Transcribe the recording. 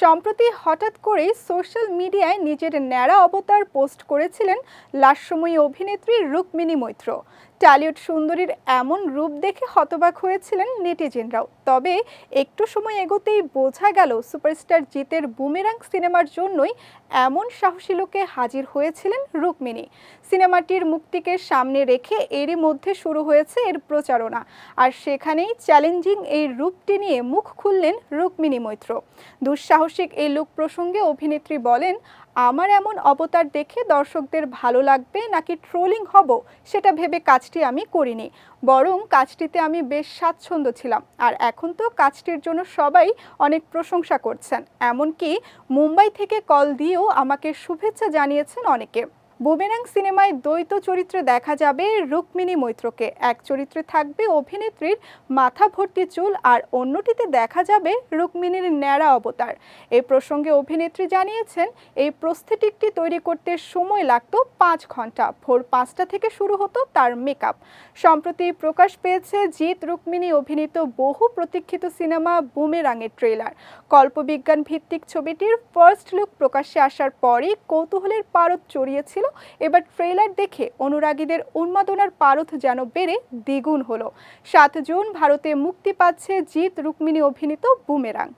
সম্প্রতি হঠাৎ করেই সোশ্যাল মিডিয়ায় নিজের ন্যাড়া অবতার পোস্ট করেছিলেন লাস্যময়ী অভিনেত্রী রুক্মিণী মৈত্র। টালিউড সুন্দরীর এমন রূপ দেখে হতবাক হয়েছিলেন নেটিজেনরাও। তবে একটু সময় এগোতেই বোঝা গেল, সুপারস্টার জিতের বুমেরাং সিনেমার জন্যই এমন সাহসী লোকে হাজির হয়েছিলেন রুক্মিণী। সিনেমাটির মুক্তিকে সামনে রেখে এরই মধ্যে শুরু হয়েছে এর প্রচারণা। আর সেখানেই চ্যালেঞ্জিং এই রূপটি নিয়ে মুখ খুললেন রুক্মিণী মৈত্র। দুঃসাহসিক এই লুক প্রসঙ্গে অভিনেত্রী বলেন, আমার এমন অবতার দেখে দর্শকদের ভালো লাগবে নাকি ট্রোলিং হব? সেটা ভেবে কাজটি আমি করিনি। বরং কাজটিতে আমি বেশ স্বাচ্ছন্দ্য ছিলাম। আর এখন তো কাজটির জন্য সবাই অনেক প্রশংসা করছেন। এমনকি মুম্বাই থেকে কল দিয়েও আমাকে শুভেচ্ছা জানিয়েছেন অনেকে। বুমেরাং সিনেমায় দ্বৈত চরিত্রে দেখা যাবে রুক্মিণী মৈত্রকে। এক চরিত্রে থাকবে অভিনেত্রীর মাথা ভর্তি চুল আর অন্যটিতে দেখা যাবে রুক্মিণীর ন্যাড়া অবতার। এ প্রসঙ্গে অভিনেত্রী জানিয়েছেন, এই প্রস্থেটিকটি তৈরি করতে সময় লাগতো পাঁচ ঘণ্টা। ভোর পাঁচটা থেকে শুরু হতো তার মেকআপ। সম্প্রতি প্রকাশ পেয়েছে, জিৎ রুক্মিণী অভিনীত বহু প্রতীক্ষিত সিনেমা বুমেরাংয়ের ট্রেলার। কল্পবিজ্ঞান ভিত্তিক ছবিটির ফার্স্ট লুক প্রকাশ্যে আসার পরই কৌতূহলের পারদ চড়িয়েছিল এবার ট্রেলার দেখে অনুরাগীদের উন্মাদনার পারথ যেন বেড়ে দ্বিগুণ হলো। সাত জুন ভারতে মুক্তি পাচ্ছে জিৎ রুক্মিণী অভিনীত বুমেরাং।